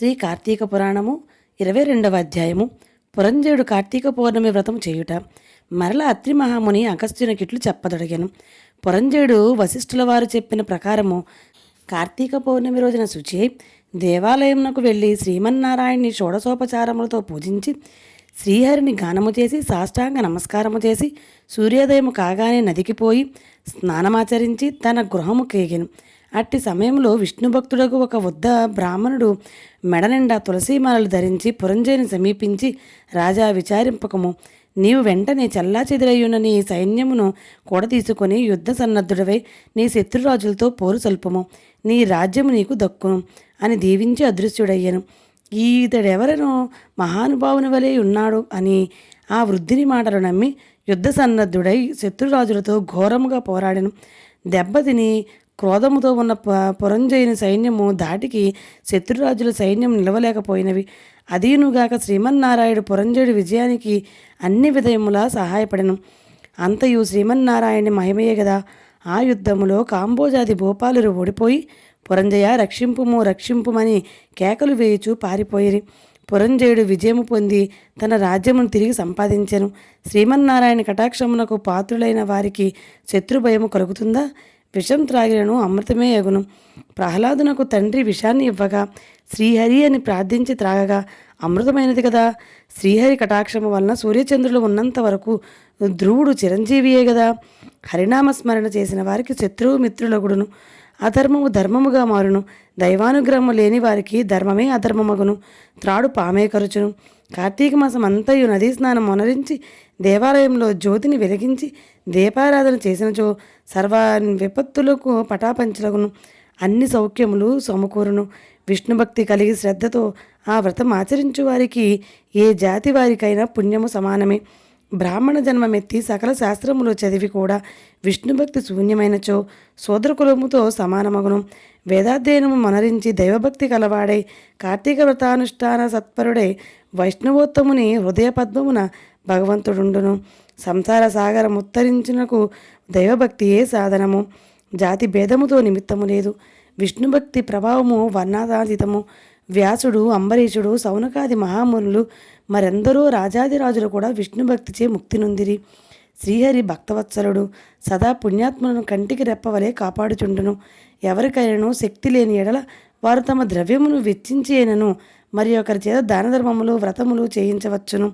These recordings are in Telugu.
శ్రీ కార్తీక పురాణము ఇరవై రెండవ అధ్యాయము. పురంజయుడు కార్తీక పౌర్ణమి వ్రతం చేయుట. మరల అత్రి మహాముని అగస్త్యునికిట్లు చెప్పదొడిగాను. పురంజయుడు వశిష్ఠుల వారు చెప్పిన ప్రకారము కార్తీక పౌర్ణమి రోజున శుచి దేవాలయమునకు వెళ్ళి శ్రీమన్నారాయణ్ణి షోడశోపచారములతో పూజించి శ్రీహరిని గానము చేసి సాష్టాంగ నమస్కారము చేసి సూర్యోదయము కాగానే నదికి పోయి స్నానమాచరించి తన గృహము కేగెను. అట్టి సమయంలో విష్ణు భక్తుడకు ఒక వద్ద బ్రాహ్మణుడు మెడ నిండా తులసీమాలలు ధరించి పురంజయుని సమీపించి రాజా విచారింపకము. నీవు వెంటనే చల్లా చెదిరయ్యున్న నీ సైన్యమును కూడా తీసుకొని యుద్ధ సన్నద్ధుడవై నీ శత్రురాజులతో పోరు సల్పము. నీ రాజ్యము నీకు దక్కును అని దీవించి అదృశ్యుడయ్యను. ఈతడెవరనో? మహానుభావుని వలె ఉన్నాడు అని ఆ వృద్ధిని మాటలు నమ్మి యుద్ధ సన్నద్ధుడై శత్రురాజులతో ఘోరముగా పోరాడెను. దెబ్బతిని క్రోధముతో ఉన్న ప పురంజయుని సైన్యము దాటికి శత్రురాజుల సైన్యం నిలవలేకపోయినవి. అదీనుగాక శ్రీమన్నారాయుడు పురంజయుడి విజయానికి అన్ని విధయములా సహాయపడను. అంతయు శ్రీమన్నారాయణ మహిమయే కదా ఆ యుద్ధములో కాంబోజాది భూపాలురు ఓడిపోయి పురంజయ రక్షింపుము రక్షింపుమని కేకలు వేయుచు పారిపోయిరి. పురంజయుడు విజయము పొంది తన రాజ్యమును తిరిగి సంపాదించెను. శ్రీమన్నారాయణ కటాక్షమునకు పాత్రులైన వారికి శత్రుభయము కలుగుతుందా? విషం త్రాగినను అమృతమే ఎగును. ప్రహ్లాదునకు తండ్రి విషాన్ని ఇవ్వగా శ్రీహరి అని ప్రార్థించి త్రాగగా అమృతమైనది కదా. శ్రీహరి కటాక్షము వలన సూర్యచంద్రులు ఉన్నంత వరకు ధ్రువుడు చిరంజీవియే కదా హరినామస్మరణ చేసిన వారికి శత్రువు మిత్రులగుడును. అధర్మము ధర్మముగా మారును. దైవానుగ్రహము లేని వారికి ధర్మమే అధర్మమగును. త్రాడు పామే కరుచును. కార్తీక మాసం అంతయు నదీ స్నానం మొనరించి దేవాలయంలో జ్యోతిని వెలిగించి దీపారాధన చేసినచో సర్వ విపత్తులకు పటాపంచలగును. అన్ని సౌఖ్యములు సమకూరును. విష్ణుభక్తి కలిగి శ్రద్ధతో ఆ వ్రతం ఆచరించు వారికి ఏ జాతి వారికైనా పుణ్యము సమానమే. బ్రాహ్మణ జన్మమెత్తి సకల శాస్త్రములు చదివి కూడా విష్ణుభక్తి శూన్యమైనచో శోద్రకులముతో సమానమగును. వేదాధ్యయనము మనరించి దైవభక్తి కలవాడై కార్తీక వ్రతానుష్ఠాన సత్పరుడై వైష్ణవోత్తముని హృదయ పద్మమున భగవంతుడుండును. సంసార సాగరం ఉత్తరించునకు దైవభక్తియే సాధనము. జాతి భేదముతో నిమిత్తము లేదు. విష్ణుభక్తి ప్రభావము వర్ణాదాతీతము వ్యాసుడు అంబరీషుడు సౌనకాది మహామునులు మరెందరో రాజాదిరాజులు కూడా విష్ణుభక్తిచే ముక్తి నొందిరి శ్రీహరి భక్తవత్సలుడు సదా పుణ్యాత్మలను కంటికి రెప్పవలే కాపాడుచుండును. ఎవరికైనాను శక్తి లేని ఎడల వారు తమ ద్రవ్యమును వెచ్చించేనను మరి ఒకరి చేత దానధర్మములు వ్రతములు చేయించవచ్చును.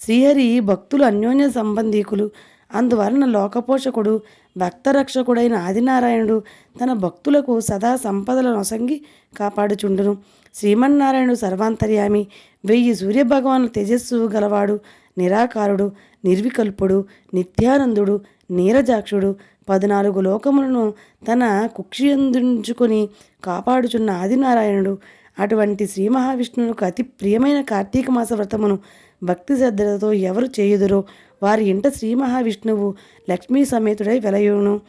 శ్రీహరి భక్తులు అన్యోన్య సంబంధీకులు. అందువలన లోకపోషకుడు భక్తరక్షకుడైన ఆదినారాయణుడు తన భక్తులకు సదా సంపదల నొసంగి కాపాడుచుండును. శ్రీమన్నారాయణుడు సర్వాంతర్యామి. వెయ్యి సూర్యభగవాను తేజస్సు గలవాడు నిరాకారుడు నిర్వికల్పుడు నిత్యానందుడు నీరజాక్షుడు. పద్నాలుగు లోకములను తన కుక్షియందుంచుకొని కాపాడుచున్న ఆదినారాయణుడు అటువంటి శ్రీ మహావిష్ణువుకు అతి ప్రియమైన కార్తీక మాస వ్రతమును భక్తి శ్రద్ధలతో ఎవరు చేయుదురో వారి ఇంట శ్రీ మహావిష్ణువు లక్ష్మీ సమేతుడై వెలయును.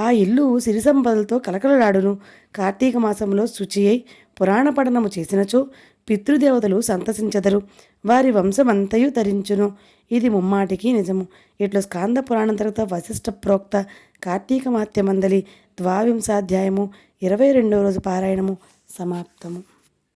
ఆ ఇల్లు సిరి సంపదలతో కలకలలాడును. కార్తీక మాసంలో శుచి అయి పురాణ పఠనము చేసినచో పితృదేవతలు సంతసించెదరు. వారి వంశమంతయు తరించును. ఇది ముమ్మాటికి నిజము. ఇట్లు స్కాంద పురాణం తర్వాత వశిష్ఠ ప్రోక్త కార్తీక మాత్యమందలి ద్వావింశాధ్యాయము ఇరవై రెండవ రోజు పారాయణము సమాప్తము.